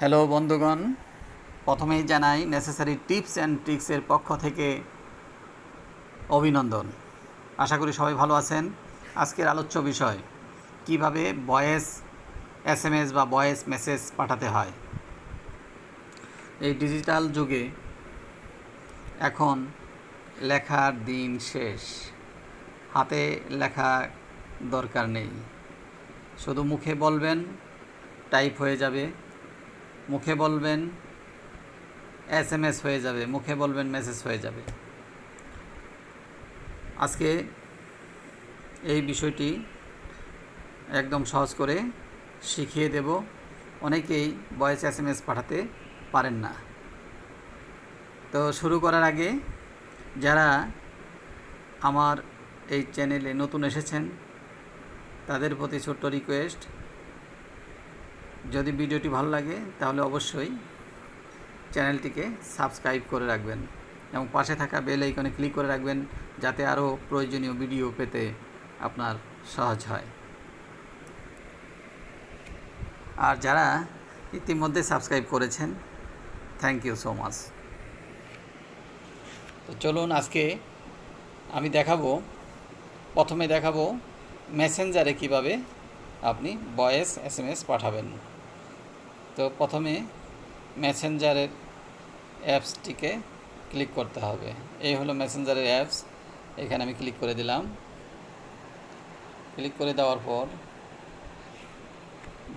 Hello বন্ধুগণ, প্রথমেই জানাই নেসেসারি টিপস অ্যান্ড ট্রিক্সের পক্ষ থেকে অভিনন্দন। আশা করি সবাই ভালো আছেন। আজকের আলোচ্য বিষয়, কীভাবে ভয়েস এসএমএস বা ভয়েস মেসেজ পাঠাতে হয়। এই ডিজিটাল যুগে এখন লেখার দিন শেষ। হাতে লেখা দরকার নেই। শুধু মুখে বলবেন টাইপ হয়ে যাবে। মুখে বলবেন এস এম এস হয়ে যাবে, মুখে বলবেন মেসেজ হয়ে যাবে। আজকে এই বিষয়টি একদম সহজ করে শিখিয়ে দেব। অনেকেই ভয়েস এস এম এস পাঠাতে পারেন না। তো শুরু করার আগে যারা আমার এই চ্যানেলে নতুন এসেছেন, তাদের প্রতি ছোট্ট রিকোয়েস্ট যদি ভিডিওটি ভালো লাগে, তাহলে অবশ্যই চ্যানেলটিকে সাবস্ক্রাইব করে রাখবেন এবং পাশে থাকা বেল আইকনে ক্লিক করে রাখবেন যাতে আরও প্রয়োজনীয় ভিডিও পেতে আপনার সহজ হয়। আর যারা ইতিমধ্যে সাবস্ক্রাইব করেছেন থ্যাংক ইউ সো মাচ তো চলুন আজকে আমি দেখাবো, প্রথমে দেখাবো মেসেঞ্জারে কীভাবে আপনি ভয়েস এস এম এস পাঠাবেন। তো প্রথমে মেসেঞ্জারের অ্যাপসটিকে ক্লিক করতে হবে। এই হলো মেসেঞ্জারের অ্যাপস। এখানে আমি ক্লিক করে দিলাম। ক্লিক করে দেওয়ার পর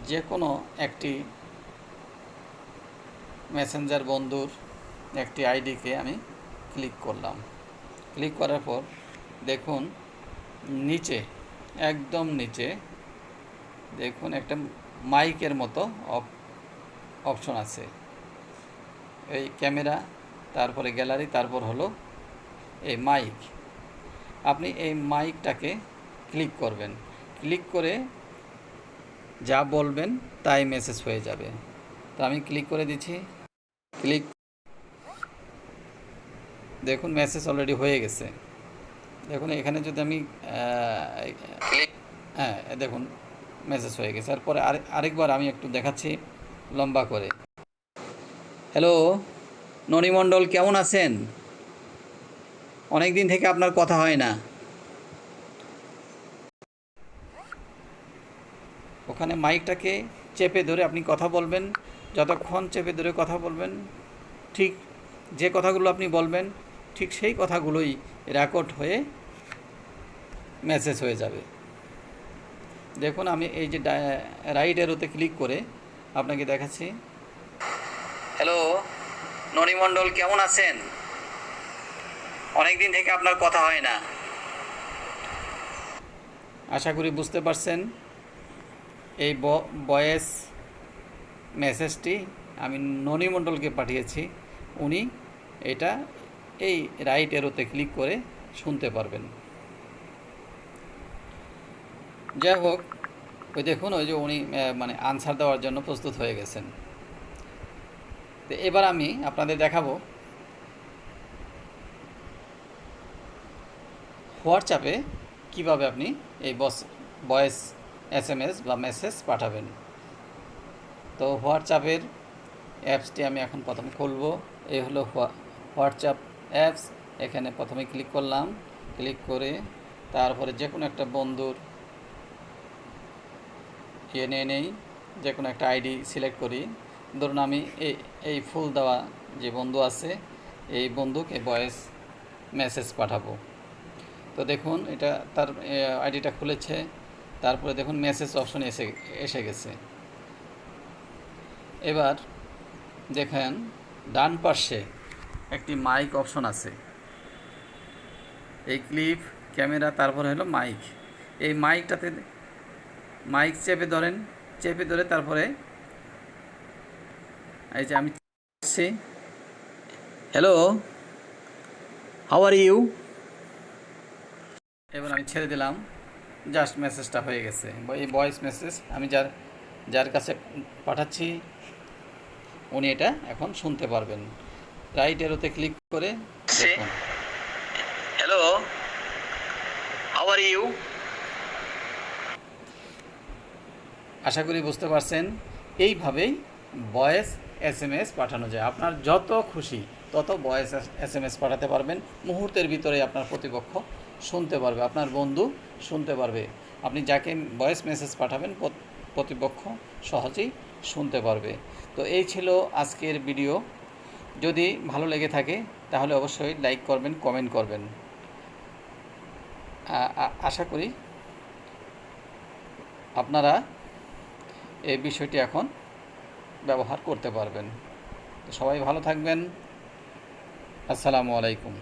যে কোনো একটি মেসেঞ্জার বন্ধুর একটি আইডিকে আমি ক্লিক করলাম। ক্লিক করার পর দেখুন, নিচে, একদম নিচে, দেখুন একটা মাইকের মতো অপশন আছে। এই ক্যামেরা, তারপরে গ্যালারি, তারপর হলো এই মাইক। আপনি এই মাইকটাকে ক্লিক করবেন। ক্লিক করে যা বলবেন তাই মেসেজ হয়ে যাবে। তো আমি ক্লিক করে দিচ্ছি। ক্লিক। দেখুন, মেসেজ অলরেডি হয়ে গেছে। দেখুন, এখানে যদি আমি হ্যাঁ দেখুন, মেসেজ হয়ে গেছে। তারপরে আরেকবার আমি একটু দেখাচ্ছি। লম্বা করে। হ্যালো ননিমণ্ডল কেমন আছেন? অনেক দিন থেকে আপনার কথা হয় না। ওখানে মাইকটাকে চেপে ধরে আপনি কথা বলবেন, যতক্ষণ চেপে ধরে কথা বলবেন, ঠিক যে কথাগুলো আপনি বলবেন, ঠিক সেই কথাগুলোই রেকর্ড হয়ে মেসেজ হয়ে যাবে। দেখুন, আমি এই যে রাইট এরোতে ক্লিক করে আপনাকে দেখাচ্ছি। হ্যালো ননিমণ্ডল কেমন আছেন? অনেক দিন থেকে আপনার কথা হয় না। আশা করি বুঝতে পারছেন। এই বয়েস মেসেজটি আমি ননিমণ্ডলকে পাঠিয়েছি। উনি এটা এই রাইট এরোতে ক্লিক করে শুনতে পারবেন। যাই হোক ওই দেখুন, ওই যে উনি মানে আনসার দেওয়ার জন্য প্রস্তুত হয়ে গেছেন। তো এবার আমি আপনাদের দেখাবো হোয়াটসঅ্যাপে কীভাবে আপনি এই বস, ভয়েস, এস এম এস বা মেসেজ পাঠাবেন। তো হোয়াটসঅ্যাপের অ্যাপসটি আমি এখন প্রথমে খুলব। এই হলো হোয়াটসঅ্যাপ অ্যাপস। এখানে প্রথমে ক্লিক করলাম। ক্লিক করে তারপরে যে কোনো একটা বন্ধুর ইয়ে নিয়ে নেই, যে কোনো একটা আইডি সিলেক্ট করি। ধরুন আমি এই এই ফুল দেওয়া যে বন্ধু আছে, এই বন্ধুকে ভয়েস মেসেজ পাঠাবো। তো দেখুন, এটা তার আইডিটা খুলেছে। তারপরে দেখুন মেসেজ অপশন এসে এসে গেছে। এবার দেখেন, ডান পাশে একটি মাইক অপশন আছে। এই ক্লিপ, ক্যামেরা, তারপরে হলো মাইক। এই মাইকটাতে মাইক চেপে ধরেন চেপে ধরে তারপরে এই যে আমি হ্যালো হাউ আর ইউ এবার আমি ছেড়ে দিলাম। জাস্ট মেসেজটা হয়ে গেছে। এই ভয়েস মেসেজ আমি যার যার কাছে পাঠাচ্ছি উনি এটা এখন শুনতে পারবেন। রাইট এরোতে ক্লিক করে হ্যালো হাউ আর ইউ আশা করি বুঝতে পারছেন, এইভাবেই ভয়েস এস এম এস পাঠানো যায়। আপনার যত খুশি তত ভয়েস এস এম এস পাঠাতে পারবেন। মুহূর্তের ভিতরে আপনার প্রতিপক্ষ শুনতে পারবে, আপনার বন্ধু শুনতে পারবে। আপনি যাকে ভয়েস মেসেজ পাঠাবেন প্রতিপক্ষ সহজেই শুনতে পারবে। তো এই ছিল আজকের ভিডিও। যদি ভালো লেগে থাকে, তাহলে অবশ্যই লাইক করবেন, কমেন্ট করবেন। আশা করি আপনারা এই বিষয়টি এখন ব্যবহার করতে পারবেন। তো সবাই ভালো থাকবেন। আসসালামু আলাইকুম।